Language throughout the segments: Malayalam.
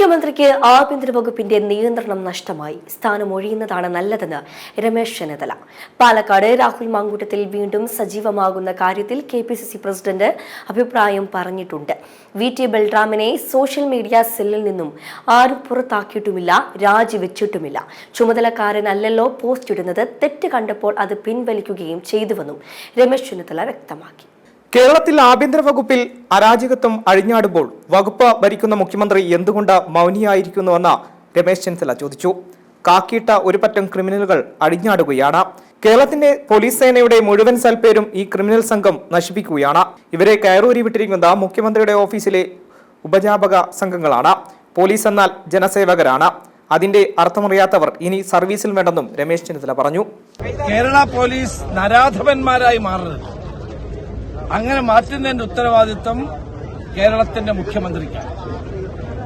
മുഖ്യമന്ത്രിക്ക് ആഭ്യന്തര വകുപ്പിന്റെ നിയന്ത്രണം നഷ്ടമായി. സ്ഥാനം ഒഴിയുന്നതാണ് നല്ലതെന്ന് രമേശ് ചെന്നിത്തല. പാലക്കാട് രാഹുൽ മാങ്കൂട്ടത്തിൽ വീണ്ടും സജീവമാകുന്ന കാര്യത്തിൽ K P C C president അഭിപ്രായം പറഞ്ഞിട്ടുണ്ട്. വി ടി ബൽറാമിനെ സോഷ്യൽ മീഡിയ സെല്ലിൽ നിന്നും ആരും പുറത്താക്കിയിട്ടുമില്ല രാജിവെച്ചിട്ടുമില്ല. ചുമതലക്കാരനല്ലല്ലോ പോസ്റ്റ് ഇടുന്നത് തെറ്റ് കണ്ടപ്പോൾ അത് പിൻവലിക്കുകയും ചെയ്തുവെന്നും രമേശ് ചെന്നിത്തല വ്യക്തമാക്കി. കേരളത്തിൽ ആഭ്യന്തര വകുപ്പിൽ അരാജകത്വം അഴിഞ്ഞാടുമ്പോൾ വകുപ്പ് ഭരിക്കുന്ന മുഖ്യമന്ത്രി എന്തുകൊണ്ട് മൗനിയായിരിക്കുന്നുവെന്ന് രമേശ് ചെന്നിത്തല ചോദിച്ചു. കാക്കിയിട്ട ഒരു പറ്റം ക്രിമിനലുകൾ അഴിഞ്ഞാടുകയാണ്. കേരളത്തിന്റെ പോലീസ് സേനയുടെ മുഴുവൻ സൽപേരും ഈ ക്രിമിനൽ സംഘം നശിപ്പിക്കുകയാണ്. ഇവരെ കയറൂരി വിട്ടിരിക്കുന്നത് മുഖ്യമന്ത്രിയുടെ ഓഫീസിലെ ഉപജാപക സംഘങ്ങളാണ്. പോലീസ് എന്നാൽ ജനസേവകരാണ്. അതിന്റെ അർത്ഥമറിയാത്തവർ ഇനി സർവീസിൽ വേണ്ടെന്നും രമേശ് ചെന്നിത്തല പറഞ്ഞു. കേരള പോലീസ് നരാധവന്മാരായി മാറരുത്. അങ്ങനെ മാറ്റുന്നതിന്റെ ഉത്തരവാദിത്വം കേരളത്തിന്റെ മുഖ്യമന്ത്രിക്കാണ്.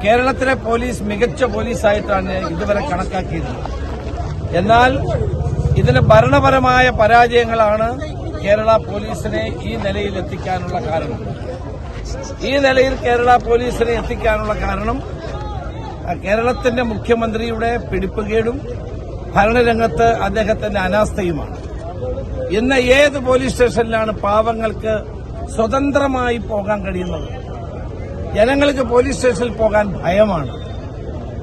കേരളത്തിലെ പോലീസ് മികച്ച പോലീസായിട്ടാണ് ഇതുവരെ കണക്കാക്കിയത്. എന്നാൽ ഇതിന് ഭരണപരമായ പരാജയങ്ങളാണ് കേരള പോലീസിനെ ഈ നിലയിൽ എത്തിക്കാനുള്ള കാരണം. ഈ നിലയിൽ കേരള പോലീസിനെ എത്തിക്കാനുള്ള കാരണം കേരളത്തിന്റെ മുഖ്യമന്ത്രിയുടെ പിടിപ്പുകേടും ഭരണരംഗത്ത് അദ്ദേഹത്തിന്റെ അനാസ്ഥയുമാണ്. ഇന്ന് ഏത് പോലീസ് സ്റ്റേഷനിലാണ് പാവങ്ങൾക്ക് സ്വതന്ത്രമായി പോകാൻ കഴിയുന്നത്. ജനങ്ങൾക്ക് പോലീസ് സ്റ്റേഷനിൽ പോകാൻ ഭയമാണ്.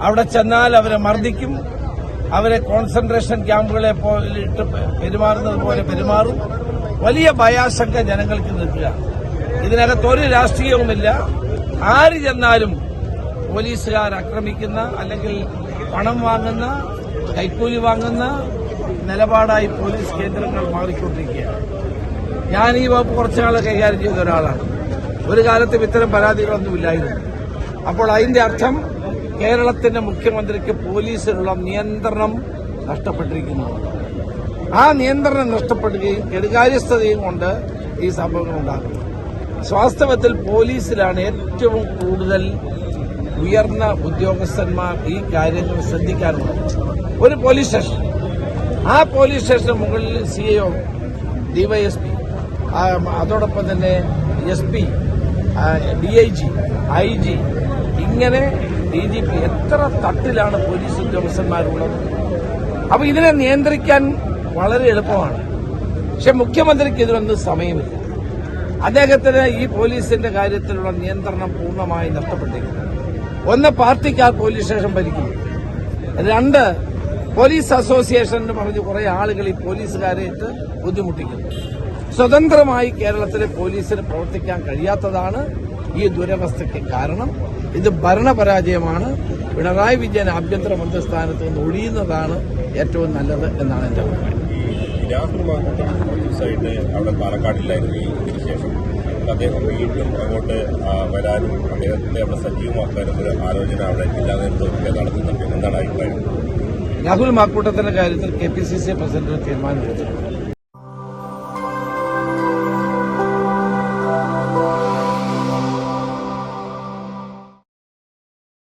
അവിടെ ചെന്നാൽ അവരെ മർദ്ദിക്കും. അവരെ കോൺസെൻട്രേഷൻ ക്യാമ്പുകളെ പോലിട്ട് പെരുമാറുന്നത് പോലെ പെരുമാറും. വലിയ ഭയാശങ്ക ജനങ്ങൾക്ക് നിൽക്കുക. ഇതിനകത്ത് ഒരു രാഷ്ട്രീയവുമില്ല. ആര് ചെന്നാലും പോലീസുകാർ ആക്രമിക്കുന്ന അല്ലെങ്കിൽ പണം വാങ്ങുന്ന കൈക്കൂലി വാങ്ങുന്ന നിലപാടായി പോലീസ് കേന്ദ്രങ്ങൾ മാറിക്കൊണ്ടിരിക്കുകയാണ്. ഞാൻ ഈ വകുപ്പ് കുറച്ചുനാൾ കൈകാര്യം ചെയ്ത ഒരാളാണ്. ഒരു കാലത്തും ഇത്തരം പരാതികളൊന്നും ഇല്ലായിരുന്നു. അപ്പോൾ അതിന്റെ അർത്ഥം കേരളത്തിന്റെ മുഖ്യമന്ത്രിക്ക് പോലീസിനുള്ള നിയന്ത്രണം നഷ്ടപ്പെട്ടിരിക്കുന്നു. ആ നിയന്ത്രണം നഷ്ടപ്പെടുകയും കെടുകാര്യസ്ഥതയും കൊണ്ട് ഈ സംഭവങ്ങൾ ഉണ്ടാകുന്നു. വാസ്തവത്തിൽ പോലീസിലാണ് ഏറ്റവും കൂടുതൽ ഉയർന്ന ഉദ്യോഗസ്ഥന്മാർ ഈ കാര്യങ്ങൾ ശ്രദ്ധിക്കാറുള്ളത്. ഒരു പോലീസ് സ്റ്റേഷൻ. ആ പോലീസ് സ്റ്റേഷന് മുകളിൽ സി എ ഡിവൈഎസ്പി അതോടൊപ്പം തന്നെ S P D I G I G ഇങ്ങനെ ഡി ജി പി എത്ര തട്ടിലാണ് പോലീസ് ഉദ്യോഗസ്ഥന്മാരുള്ളത്? അപ്പൊ ഇതിനെ നിയന്ത്രിക്കാൻ വളരെ എളുപ്പമാണ്. പക്ഷെ മുഖ്യമന്ത്രിക്ക് ഇതിനൊന്നും സമയമില്ല. അദ്ദേഹത്തിന് ഈ പോലീസിന്റെ കാര്യത്തിലുള്ള നിയന്ത്രണം പൂർണമായി നഷ്ടപ്പെട്ടിരിക്കുന്നു. ഒന്ന് പാർട്ടിക്കാർ പോലീസ് സ്റ്റേഷൻ ഭരിക്കുന്നു. രണ്ട് പോലീസ് അസോസിയേഷൻ എന്ന് പറഞ്ഞ് കുറെ ആളുകൾ ഈ പോലീസുകാരെ ബുദ്ധിമുട്ടിക്കുന്നു. സ്വതന്ത്രമായി കേരളത്തിലെ പോലീസിന് പ്രവർത്തിക്കാൻ കഴിയാത്തതാണ് ഈ ദുരവസ്ഥയ്ക്ക് കാരണം. ഇത് ഭരണപരാജയമാണ്. പിണറായി വിജയൻ ആഭ്യന്തര മന്ത്രിസ്ഥാനത്ത് നിന്ന് ഒഴിയുന്നതാണ് ഏറ്റവും നല്ലത് എന്നാണ് എന്റെ അഭിപ്രായം. അവിടെ പാലക്കാടില്ലായിരുന്നു ഈ ഇതിന് ശേഷം. അദ്ദേഹം വീണ്ടും അങ്ങോട്ട് വരാനും അദ്ദേഹത്തെ അവിടെ സജീവമാക്കാനും ഒരു ആലോചന അവിടെ ജില്ലാ നേതൃത്വമൊക്കെ നടത്തുന്നുണ്ട് എന്താണ് അഭിപ്രായം? രാഹുൽ മാക്കൂട്ടത്തിന്റെ കാര്യത്തിൽ K P C C president തീരുമാനമെടുത്തിട്ടുണ്ട്.